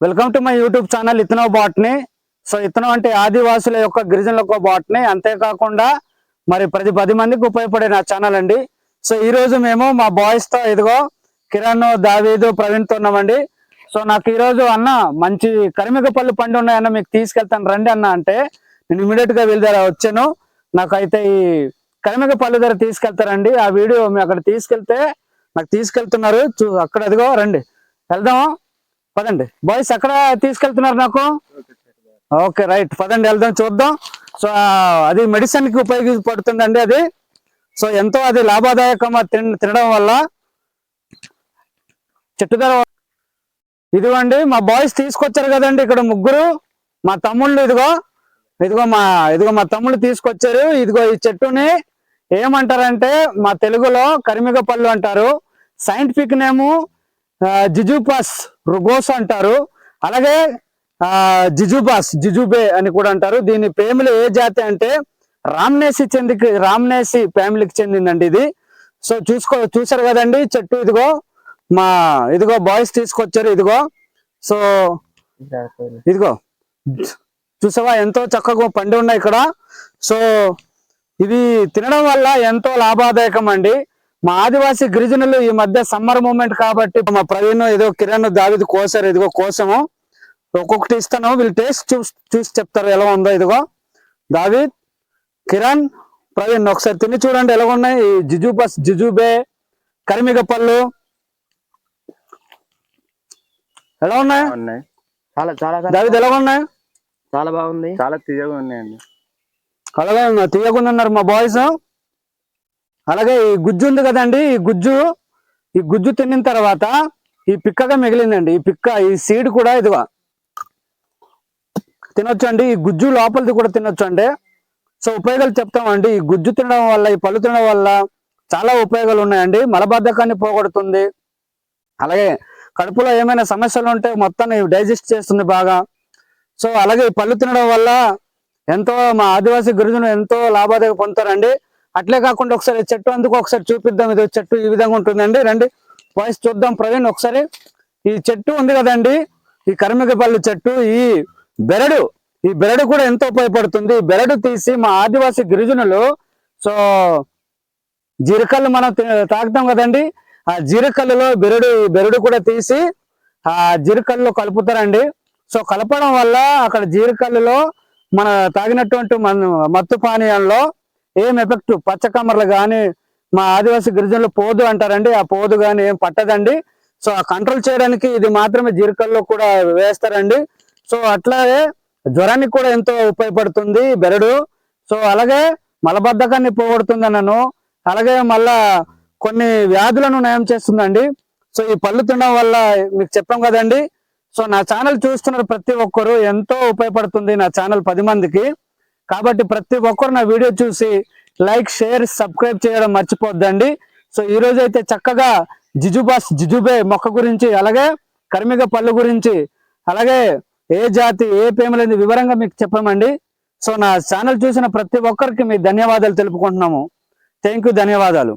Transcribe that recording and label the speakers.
Speaker 1: Welcome to my YouTube channel ఇతనో బాట్ని so ఇతనం అంటే ఆదివాసుల యొక్క గిరిజనులకు బాట్ని అంతేకాకుండా మరి ప్రతి పది మందికి ఉపయోగపడే నా ఛానల్ అండి. సో ఈ రోజు మేము మా బాయ్స్తో ఇదిగో కిరణ్ దావీదు ప్రవీణ్తో ఉన్నామండి. సో నాకు ఈరోజు అన్న మంచి కరిమిక పళ్ళు పండు ఉన్నాయన్న మీకు తీసుకెళ్తాను రండి అన్న అంటే నేను ఇమీడియట్గా వీళ్ళ దగ్గర వచ్చాను. నాకైతే ఈ కరిమిక పళ్ళు దగ్గర తీసుకెళ్తారండి. ఆ వీడియో మీ అక్కడ తీసుకెళ్తే నాకు తీసుకెళ్తున్నారు. చూ అక్కడ అదిగో రండి. వెళ్దాము? పదండి. బాయ్స్ ఎక్కడ తీసుకెళ్తున్నారు నాకు? ఓకే రైట్ పదండి వెళ్దాం చూద్దాం. సో అది మెడిసిన్కి ఉపయోగపడుతుందండి అది. సో ఎంతో అది లాభదాయకంగా తినడం వల్ల. చెట్టు ధర ఇదిగోండి మా బాయ్స్ తీసుకొచ్చారు కదండి ఇక్కడ ముగ్గురు. మా తమ్ముళ్ళు ఇదిగో. ఇదిగో మా ఇదిగో మా తమ్ముళ్ళు తీసుకొచ్చారు. ఇదిగో ఈ చెట్టుని. ఏమంటారంటే మా తెలుగులో కరిమిగ పళ్ళు అంటారు. సైంటిఫిక్ నేము జిజుపాస్ రుగోస్ అంటారు. అలాగే జిజుబాస్ జిజుబే అని కూడా అంటారు. దీని ప్రేమిలు ఏ జాతి అంటే రామ్నేసి చెందికి రామ్నేసి ఫ్యామిలీకి చెందిందండి ఇది. సో చూసుకో చూసారు కదండి చెట్టు ఇదిగో మా ఇదిగో బాయ్స్ తీసుకొచ్చారు ఇదిగో. సో ఇదిగో చూసావా ఎంతో చక్కగా పండి ఉన్నాయి ఇక్కడ. సో ఇది తినడం వల్ల ఎంతో లాభదాయకం అండి. మా ఆదివాసీ గిరిజనులు ఈ మధ్య సమ్మర్ మూమెంట్ కాబట్టి మా ప్రవీణ్ ఏదో కిరణ్ దావిది కోసారు. ఇదిగో కోసము. ఒక్కొక్కటి ఇస్తాను. వీళ్ళు టేస్ట్ చూసి చూసి చెప్తారు ఎలా ఉందో. ఇదిగో దావిద్ కిరణ్ ప్రవీణ్ ఒకసారి తిని చూడండి ఎలా ఉన్నాయి. ఈ జిజుబస్ జిజుబే కరిమిగ పళ్ళు ఎలా ఉన్నాయి?
Speaker 2: చాలా చాలా
Speaker 1: దావిద్ ఎలా ఉన్నాయి?
Speaker 2: చాలా బాగుంది.
Speaker 3: చాలా తీయగా ఉన్నాయండి.
Speaker 1: అలాగే తీయకున్నారు మా బాయ్స్. అలాగే ఈ గుజ్జు ఉంది కదండి ఈ గుజ్జు ఈ గుజ్జు తిన్న తర్వాత ఈ పిక్కగా మిగిలిందండి. ఈ పిక్క ఈ సీడ్ కూడా ఇదిగో. తినొచ్చు అండి ఈ గుజ్జు లోపలిది కూడా తినొచ్చు అండి సో ఉపయోగాలు చెప్తామండి. ఈ గుజ్జు తినడం వల్ల ఈ పళ్ళు తినడం వల్ల చాలా ఉపయోగాలు ఉన్నాయండి. మలబద్ధకాన్ని పోగొడుతుంది. అలాగే కడుపులో ఏమైనా సమస్యలు ఉంటే మొత్తాన్ని డైజెస్ట్ చేస్తుంది బాగా. సో అలాగే ఈ పళ్ళు తినడం వల్ల ఎంతో మా ఆదివాసీ గిరిజనులు ఎంతో లాభాదాయక పొందుతారండి. అట్లే కాకుండా ఒకసారి చెట్టు అందుకు ఒకసారి చూపిద్దాం. ఇది చెట్టు ఈ విధంగా ఉంటుందండి. రండి. వాయిస్ చూద్దాం ప్రవీణ్ ఒకసారి. ఈ చెట్టు ఉంది కదండి. ఈ కరిమికపల్లి చెట్టు ఈ బెరడు ఈ బెరడు కూడా ఎంతో ఉపయోగపడుతుంది. ఈ బెరడు తీసి మా ఆదివాసీ గిరిజనులు సో జీరకల్లు మనం తాగుతాం కదండి. ఆ జీరకల్లులో బెరడు బెరడు కూడా తీసి ఆ జీరకల్లులో కలుపుతారండి. సో కలపడం వల్ల అక్కడ జీరకల్లులో మన తాగినటువంటి మన మత్తు పానీయంలో ఏం ఎఫెక్ట్? పచ్చకమ్మర్లు కానీ మా ఆదివాసీ గిరిజనులు పోదు అంటారండి. ఆ పోదు కానీ ఏం పట్టదండి. సో ఆ కంట్రోల్ చేయడానికి ఇది మాత్రమే జీరకల్లో కూడా వేస్తారండి. సో అట్లాగే జ్వరానికి కూడా ఎంతో ఉపయోగపడుతుంది బెరడు. సో అలాగే మలబద్ధకాన్ని పోగొడుతుంది అన్నను. అలాగే మళ్ళా కొన్ని వ్యాధులను నయం చేస్తుందండి. సో ఈ పళ్ళు తినడం వల్ల మీకు చెప్పాం కదండి. సో నా ఛానల్ చూస్తున్నారు ప్రతి ఒక్కరు. ఎంతో ఉపయోగపడుతుంది నా ఛానల్ పది మందికి. కాబట్టి ప్రతి ఒక్కరు నా వీడియో చూసి లైక్ షేర్ సబ్స్క్రైబ్ చేయడం మర్చిపోద్దండి. సో ఈ రోజు అయితే చక్కగా జిజుబాస్ జిజుబే మొక్క గురించి అలాగే కర్మిక పళ్ళు గురించి అలాగే ఏ జాతి ఏ పేమలేని వివరంగా మీకు చెప్పమండి. సో నా ఛానల్ చూసిన ప్రతి ఒక్కరికి మీ ధన్యవాదాలు తెలుపుకుంటున్నాము. థ్యాంక్ యూ ధన్యవాదాలు.